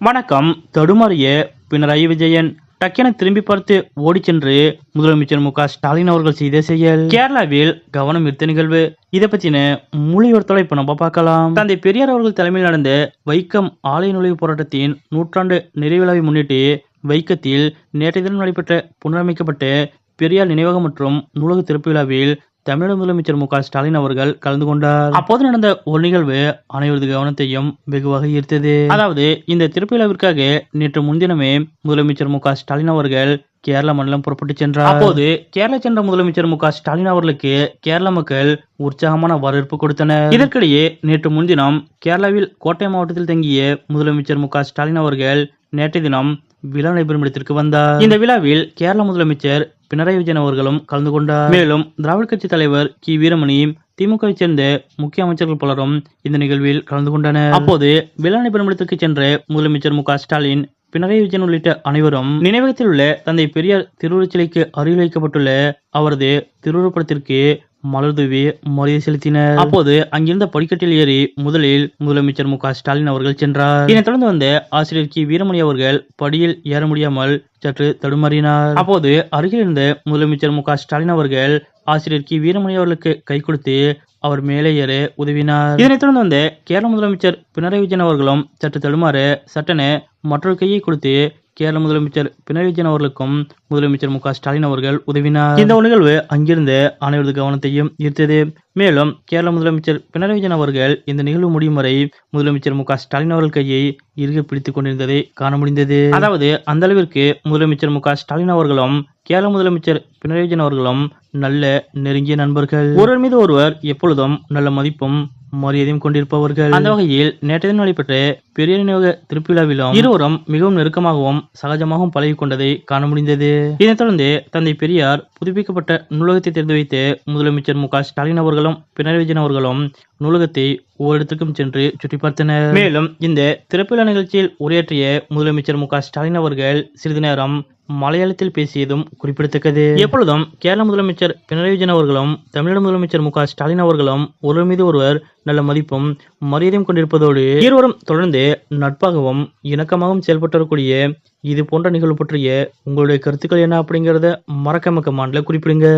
வணக்கம். தடுமாறிய பினராயி விஜயன் டக்கென திரும்பி பார்த்து ஓடிச் சென்று முதலமைச்சர் மு. க. ஸ்டாலின் அவர்கள் செய்த செயல். கேரளாவில் கவனம் ஈர்த்த நிகழ்வு. இதை பத்தின மொழியோர்த்தோட இப்ப நம்ம பார்க்கலாம். தந்தை பெரியார் அவர்கள் தலைமையில் நடந்த வைக்கம் ஆலய நுழைவு போராட்டத்தின் நூற்றாண்டு நிறைவிழாவை முன்னிட்டு வைக்கத்தில் நேற்றைய தினம் நடைபெற்ற புனரமைக்கப்பட்ட பெரியார் நினைவகம் மற்றும் நூலக திறப்பு விழாவில் தமிழக முதலமைச்சர் மு ஸ்டாலின் அவர்கள் கலந்து கொண்டார். அப்போது நடந்த ஒரு நிகழ்வு அனைவரது கவனத்தையும் வெகுவாக ஈர்த்தது. அதாவது இந்த திருப்பிழாவிற்காக நேற்று முன்தினமே முதலமைச்சர் மு ஸ்டாலின் அவர்கள் கேரள மாநிலம் புறப்பட்டு சென்றார். அப்போது கேரள சென்ற முதலமைச்சர் மு ஸ்டாலின் அவர்களுக்கு கேரள மக்கள் உற்சாகமான வரவேற்பு கொடுத்தனர். இதற்கிடையே நேற்று முன்தினம் கேரளாவில் கோட்டை மாவட்டத்தில் தங்கிய முதலமைச்சர் மு ஸ்டாலின் அவர்கள் நேற்றைய தினம் விழா நடைபெறும் இடத்திற்கு வந்தார். இந்த விழாவில் கேரள முதலமைச்சர் பினராயி விஜயன் அவர்களும் கலந்து கொண்டார் மேலும் திராவிட கட்சி தலைவர் கி. வீரமணியும் திமுகவை சேர்ந்த முக்கிய அமைச்சர்கள் பலரும் இந்த நிகழ்வில் கலந்து கொண்டனர். அப்போது வேளாண் நடைபெறும் சென்ற முதலமைச்சர் மு. ஸ்டாலின் பினராயி விஜயன் உள்ளிட்ட அனைவரும் நினைவகத்தில் உள்ள தந்தை பெரியார் திருவுருச்சிலைக்கு அருகில் வைக்கப்பட்டுள்ள அவரது திருவுருப்படத்திற்கு மலர்தூவி மரியாதை செலுத்தினர். அப்போது அங்கிருந்த படிக்கட்டில் ஏறி முதலில் முதலமைச்சர் மு ஸ்டாலின் அவர்கள் சென்றார். இதனைத் தொடர்ந்து வந்த ஆசிரியர் கி. வீரமணி அவர்கள் படியில் ஏற முடியாமல் சற்று தடுமாறினார். அப்போது அருகில் இருந்த முதலமைச்சர் மு ஸ்டாலின் அவர்கள் ஆசிரியர் கி. வீரமணி அவர்களுக்கு கை கொடுத்து அவர் மேலே ஏற உதவினார். இதனைத் தொடர்ந்து வந்த கேரள முதலமைச்சர் பினராயி விஜயன் அவர்களும் சற்று தடுமாற சட்டென மற்றொரு கையை கொடுத்து கேரள முதலமைச்சர் பினராயி விஜயன் அவர்களுக்கும் முதலமைச்சர் மு க ஸ்டாலின் அவர்கள் உதவினார். இந்த நிகழ்வு அங்கிருந்து அனைவரது கவனத்தையும் ஈர்த்தது. மேலும் கேரள முதலமைச்சர் பினராயி விஜயன் அவர்கள் இந்த நிகழ்வு முடியும் வரை முதலமைச்சர் மு க ஸ்டாலின் அவர்கள் கையை இறுக பிடித்துக் கொண்டிருந்ததை காண முடிந்தது. அதாவது அந்த அளவிற்கு முதலமைச்சர் மு க ஸ்டாலின் அவர்களும் கேரள முதலமைச்சர் பினராயி விஜயன் அவர்களும் நல்ல நெருங்கிய நண்பர்கள். ஒருவர் மீது ஒருவர் எப்பொழுதும் நல்ல மதிப்பும் மரியாதையும் கொண்டிருப்பவர்கள். அந்த வகையில் நேற்றைய நடைபெற்ற பெரிய நினைவக திருப்பிழாவிலும் இருவரும் மிகவும் நெருக்கமாகவும் சகஜமாகவும் பழகி கொண்டதை காண முடிந்தது. இதனைத் தொடர்ந்து தந்தை பெரியார் புதுப்பிக்கப்பட்ட நூலகத்தை திறந்து வைத்து முதலமைச்சர் மு க ஸ்டாலின் அவர்களும் பினராயி விஜயன் அவர்களும் நூலகத்தை ஓரிடத்திற்கும் சென்று சுற்றி பார்த்தனர் மேலும் இந்த திறப்பிழா நிகழ்ச்சியில் உரையாற்றிய முதலமைச்சர் மு ஸ்டாலின் அவர்கள் சிறிது நேரம் மலையாளத்தில் பேசியதும் குறிப்பிடத்தக்கது. எப்பொழுதும் கேரள முதலமைச்சர் பினராயி விஜயன் அவர்களும் தமிழக முதலமைச்சர் மு ஸ்டாலின் அவர்களும் ஒருவர் மீது ஒருவர் நல்ல மதிப்பும் மரியாதையும் கொண்டிருப்பதோடு இருவரும் தொடர்ந்து நட்பாகவும் இணக்கமாகவும் செயல்பட்டு வரக்கூடிய இது போன்ற நிகழ்வு பற்றிய உங்களுடைய கருத்துக்கள் என்ன அப்படிங்கறத மறக்காம கமாண்ட்ல குறிப்பிடுங்க.